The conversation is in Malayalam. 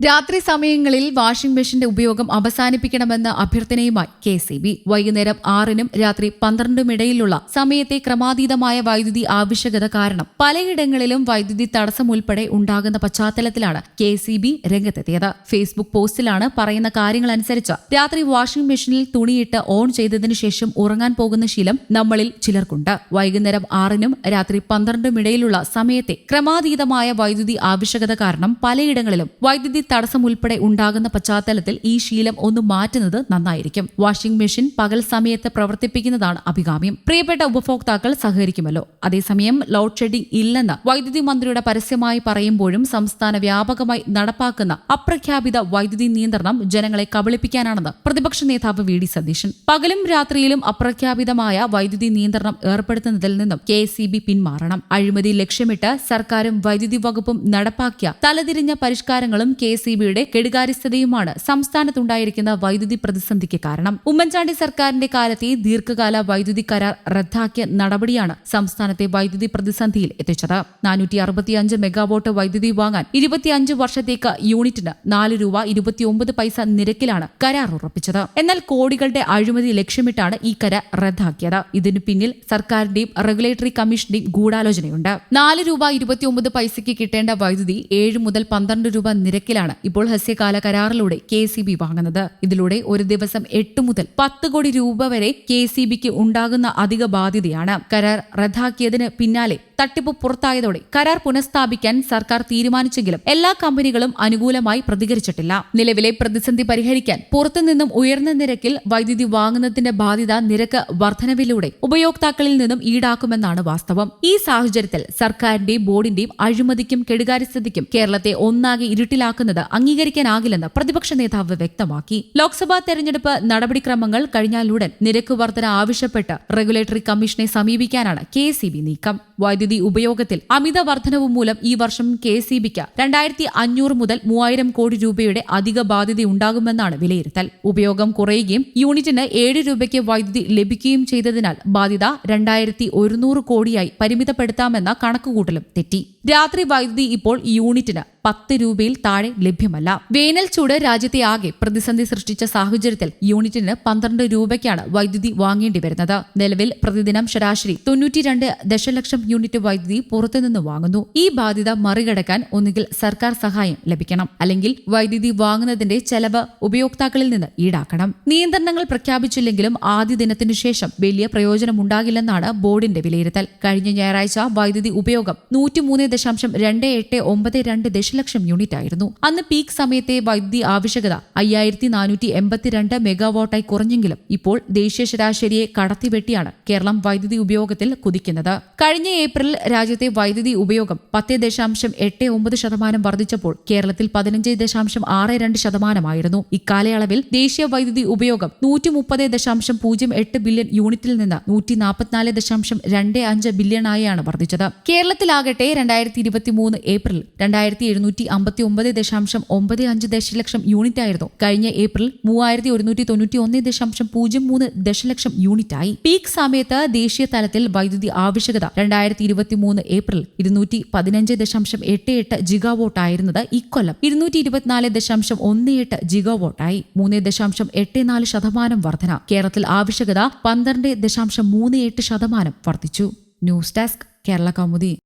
രാത്രി സമയങ്ങളിൽ വാഷിംഗ് മെഷീന്റെ ഉപയോഗം അവസാനിപ്പിക്കണമെന്ന അഭ്യർത്ഥനയുമായി കെ സി ബി. വൈകുന്നേരം ആറിനും രാത്രി പന്ത്രണ്ടിനും ഇടയിലുള്ള സമയത്തെ ക്രമാതീതമായ വൈദ്യുതി ആവശ്യകത കാരണം പലയിടങ്ങളിലും വൈദ്യുതി തടസ്സം ഉൾപ്പെടെ ഉണ്ടാകുന്ന പശ്ചാത്തലത്തിലാണ് കെ സി ബി രംഗത്തെത്തിയത്. ഫേസ്ബുക്ക് പോസ്റ്റിലാണ് പറയുന്ന കാര്യങ്ങളനുസരിച്ച് രാത്രി വാഷിംഗ് മെഷീനിൽ തുണിയിട്ട് ഓൺ ചെയ്തതിനു ശേഷം ഉറങ്ങാൻ പോകുന്ന ശീലം നമ്മളിൽ ചിലർക്കുണ്ട്. വൈകുന്നേരം ആറിനും രാത്രി പന്ത്രണ്ടിനും ഇടയിലുള്ള സമയത്തെ ക്രമാതീതമായ വൈദ്യുതി ആവശ്യകത കാരണം പലയിടങ്ങളിലും വൈദ്യുതി തടസ്സം ഉൾപ്പെടെ ഉണ്ടാകുന്ന പശ്ചാത്തലത്തിൽ ഈ ശീലം ഒന്ന് മാറ്റുന്നത് നന്നായിരിക്കും. വാഷിംഗ് മെഷീൻ പകൽ സമയത്ത് പ്രവർത്തിപ്പിക്കുന്നതാണ് അഭികാമ്യം. പ്രിയപ്പെട്ട ഉപഭോക്താക്കൾ സഹകരിക്കുമല്ലോ. അതേസമയം ലോഡ് ഷെഡിംഗ് ഇല്ലെന്ന് വൈദ്യുതി മന്ത്രിയുടെ പരസ്യമായി പറയുമ്പോഴും സംസ്ഥാന വ്യാപകമായി നടപ്പാക്കുന്ന അപ്രഖ്യാപിത വൈദ്യുതി നിയന്ത്രണം ജനങ്ങളെ കബളിപ്പിക്കാനാണെന്ന് പ്രതിപക്ഷ നേതാവ് വി. ഡി. സതീശൻ. പകലും രാത്രിയിലും അപ്രഖ്യാപിതമായ വൈദ്യുതി നിയന്ത്രണം ഏർപ്പെടുത്തുന്നതിൽ നിന്നും കെ. പിന്മാറണം. അഴിമതി ലക്ഷ്യമിട്ട് സർക്കാരും വൈദ്യുതി വകുപ്പും നടപ്പാക്കിയ തലതിരിഞ്ഞ പരിഷ്കാരങ്ങളും കെ. സി ബിയുടെ കെടുകാര്യസ്ഥതയുമാണ് സംസ്ഥാനത്തുണ്ടായിരിക്കുന്ന വൈദ്യുതി പ്രതിസന്ധിക്ക് കാരണം. ഉമ്മൻചാണ്ടി സർക്കാരിന്റെ കാലത്തെ ദീർഘകാല വൈദ്യുതി കരാർ റദ്ദാക്കിയ നടപടിയാണ് സംസ്ഥാനത്തെ വൈദ്യുതി പ്രതിസന്ധിയിൽ എത്തിച്ചത്. നാനൂറ്റി അറുപത്തിയഞ്ച് മെഗാവോട്ട് വൈദ്യുതി വാങ്ങാൻ ഇരുപത്തിയഞ്ച് വർഷത്തേക്ക് യൂണിറ്റിന് നാല് രൂപ ഇരുപത്തിയൊമ്പത് പൈസ നിരക്കിലാണ് കരാർ ഉറപ്പിച്ചത്. എന്നാൽ കോടികളുടെ അഴിമതി ലക്ഷ്യമിട്ടാണ് ഈ കരാർ റദ്ദാക്കിയത്. ഇതിനു പിന്നിൽ സർക്കാരിന്റെയും റെഗുലേറ്ററി കമ്മീഷന്റെയും ഗൂഢാലോചനയുണ്ട്. നാല് രൂപ ഇരുപത്തിയൊമ്പത് പൈസയ്ക്ക് കിട്ടേണ്ട വൈദ്യുതി ഏഴ് മുതൽ പന്ത്രണ്ട് രൂപ നിരക്കിലാണ് ഇപ്പോൾ ഹസ്യകാല കരാറിലൂടെ കെ സി ബി വാങ്ങുന്നത്. ഇതിലൂടെ ഒരു ദിവസം എട്ട് മുതൽ പത്ത് കോടി രൂപ വരെ കെ സി ബിക്ക് ഉണ്ടാകുന്ന അധിക ബാധ്യതയാണ്. കരാർ റദ്ദാക്കിയതിന് പിന്നാലെ തട്ടിപ്പ് പുറത്തായതോടെ കരാർ പുനഃസ്ഥാപിക്കാൻ സർക്കാർ തീരുമാനിച്ചെങ്കിലും എല്ലാ കമ്പനികളും അനുകൂലമായി പ്രതികരിച്ചിട്ടില്ല. നിലവിലെ പ്രതിസന്ധി പരിഹരിക്കാൻ പുറത്തുനിന്നും ഉയർന്ന നിരക്കിൽ വൈദ്യുതി വാങ്ങുന്നതിന്റെ ബാധ്യത നിരക്ക് വർധനവിലൂടെ ഉപയോക്താക്കളിൽ നിന്നും ഈടാക്കുമെന്നാണ് വാസ്തവം. ഈ സാഹചര്യത്തിൽ സർക്കാരിന്റെയും ബോർഡിന്റെയും അഴിമതിക്കും കെടുകാര്യസ്ഥതയ്ക്കും കേരളത്തെ ഒന്നാകെ ഇരുട്ടിലാക്കുന്നത് അംഗീകരിക്കാനാകില്ലെന്ന് പ്രതിപക്ഷ നേതാവ് വ്യക്തമാക്കി. ലോക്സഭാ തെരഞ്ഞെടുപ്പ് നടപടിക്രമങ്ങൾ കഴിഞ്ഞാലുടൻ നിരക്ക് വർധന ആവശ്യപ്പെട്ട് റെഗുലേറ്ററി കമ്മീഷനെ സമീപിക്കാനാണ് കെ നീക്കം. വൈദ്യുതി ഉപയോഗത്തിൽ അമിത വർധനവ് മൂലം ഈ വർഷം കെ സി ബിക്ക് രണ്ടായിരത്തി അഞ്ഞൂറ് മുതൽ മൂവായിരം കോടി രൂപയുടെ അധിക ബാധ്യത ഉണ്ടാകുമെന്നാണ് വിലയിരുത്തൽ. ഉപയോഗം കുറയുകയും യൂണിറ്റിന് ഏഴ് രൂപയ്ക്ക് വൈദ്യുതി ലഭിക്കുകയും ചെയ്തതിനാൽ ബാധ്യത രണ്ടായിരത്തി ഒരുന്നൂറ് കോടിയായി പരിമിതപ്പെടുത്താമെന്ന കണക്കുകൂട്ടലും തെറ്റി. രാത്രി വൈദ്യുതി ഇപ്പോൾ യൂണിറ്റിന് പത്ത് രൂപയിൽ താഴെ ലഭ്യമല്ല. വേനൽ ചൂട് രാജ്യത്തെ ആകെ പ്രതിസന്ധി സൃഷ്ടിച്ച സാഹചര്യത്തിൽ യൂണിറ്റിന് പന്ത്രണ്ട് രൂപയ്ക്കാണ് വൈദ്യുതി വാങ്ങേണ്ടി വരുന്നത്. നിലവിൽ പ്രതിദിനം ശരാശരി തൊണ്ണൂറ്റിരണ്ട് ദശലക്ഷം യൂണിറ്റ് വൈദ്യുതി പുറത്തുനിന്ന് വാങ്ങുന്നു. ഈ ബാധ്യത മറികടക്കാൻ ഒന്നുകിൽ സർക്കാർ സഹായം ലഭിക്കണം അല്ലെങ്കിൽ വൈദ്യുതി വാങ്ങുന്നതിന്റെ ചെലവ് ഉപയോക്താക്കളിൽ നിന്ന് ഈടാക്കണം. നിയന്ത്രണങ്ങൾ പ്രഖ്യാപിച്ചില്ലെങ്കിലും ആദ്യ ദിനത്തിനു ശേഷം വലിയ പ്രയോജനമുണ്ടാകില്ലെന്നാണ് ബോർഡിന്റെ വിലയിരുത്തൽ. കഴിഞ്ഞ ഞായറാഴ്ച വൈദ്യുതി ഉപയോഗം നൂറ്റിമൂന്ന് ദശാംശം രണ്ട് എട്ട് ഒമ്പത് രണ്ട് ദശലക്ഷം യൂണിറ്റ് ആയിരുന്നു. അന്ന് പീക്ക് സമയത്തെ വൈദ്യുതി ആവശ്യകത അയ്യായിരത്തി നാനൂറ്റി എൺപത്തിരണ്ട് മെഗാവാട്ടായി കുറഞ്ഞെങ്കിലും ഇപ്പോൾ ദേശീയ ശരാശരിയെ കടത്തിവെട്ടിയാണ് കേരളം വൈദ്യുതി ഉപയോഗത്തിൽ കുതിക്കുന്നത്. കഴിഞ്ഞ ഏപ്രിൽ രാജ്യത്തെ വൈദ്യുതി ഉപയോഗം പത്ത് ദശാംശം എട്ട് ഒമ്പത് ശതമാനം വർദ്ധിച്ചപ്പോൾ കേരളത്തിൽ പതിനഞ്ച് ദശാംശം ആറ് രണ്ട് ശതമാനമായിരുന്നു. ഇക്കാലയളവിൽ ദേശീയ വൈദ്യുതി ഉപയോഗം നൂറ്റി മുപ്പത് ദശാംശം പൂജ്യം എട്ട് ബില്യൺ യൂണിറ്റിൽ നിന്ന് നൂറ്റി നാൽപ്പത്തിനാല് ദശാംശം രണ്ട് അഞ്ച് ബില്യണായാണ് വർദ്ധിച്ചത്. കേരളത്തിലാകട്ടെ രണ്ടായിരത്തി ഇരുപത്തി മൂന്ന് ഏപ്രിൽ രണ്ടായിരത്തി എഴുന്നൂറ്റി അമ്പത്തി ഒമ്പത് ദശാംശം ഒമ്പത് അഞ്ച് ദശലക്ഷം യൂണിറ്റ് ആയിരുന്നു. കഴിഞ്ഞ ഏപ്രിൽ മൂവായിരത്തി ഒരുന്നൂറ്റി തൊണ്ണൂറ്റി ഒന്ന് ദശാംശം പൂജ്യം മൂന്ന് ദശലക്ഷം യൂണിറ്റായി. പീക്ക് സമയത്ത് ദേശീയ തലത്തിൽ വൈദ്യുതി ആവശ്യകത രണ്ടായിരത്തി ഇരുപത്തി മൂന്ന് ഏപ്രിൽ ഇരുന്നൂറ്റി പതിനഞ്ച് ദശാംശം എട്ട് എട്ട് ജിഗാവോട്ട് ആയിരുന്നത് ഇക്കൊല്ലം. ഇരുന്നൂറ്റി ഇരുപത്തിനാല് ദശാംശം ഒന്ന് എട്ട് ജിഗാവോട്ടായി. മൂന്ന് ദശാംശം എട്ട് നാല് ശതമാനം വർധന. കേരളത്തിൽ ആവശ്യകത പന്ത്രണ്ട് ദശാംശം മൂന്ന് എട്ട് ശതമാനം വർദ്ധിച്ചു ന്യൂസ് ഡെസ്ക് കേരള കൗമുദി.